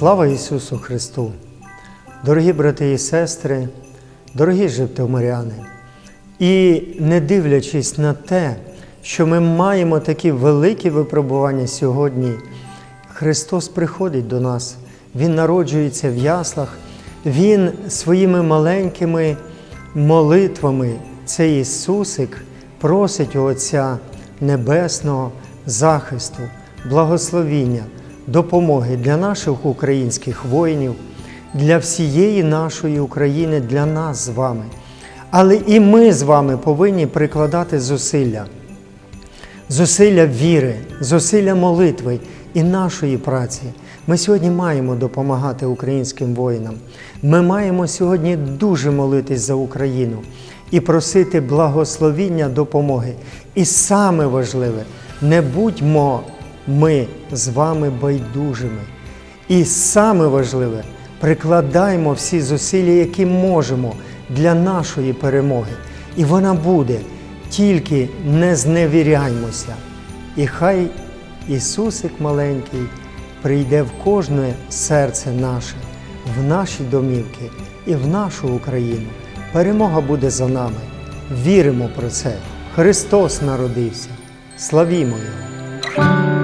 Слава Ісусу Христу! Дорогі брати і сестри, дорогі житомиряни! І не дивлячись на те, що ми маємо такі великі випробування сьогодні, Христос приходить до нас, Він народжується в яслах, Він своїми маленькими молитвами, цей Ісусик, просить у Отця Небесного захисту, благословіння, допомоги для наших українських воїнів, для всієї нашої України, для нас з вами. Але і ми з вами повинні прикладати зусилля зусилля віри, зусилля молитви і нашої праці. Ми сьогодні маємо допомагати українським воїнам. Ми маємо сьогодні дуже молитись за Україну і просити благословіння допомоги. І саме важливе, не будьмо ми з вами байдужими. І саме важливе, прикладаємо всі зусилля, які можемо для нашої перемоги. І вона буде. Тільки не зневіряймося. І хай Ісусик маленький прийде в кожне серце наше, в наші домівки і в нашу Україну. Перемога буде за нами. Віримо про це. Христос народився. Славімо Його!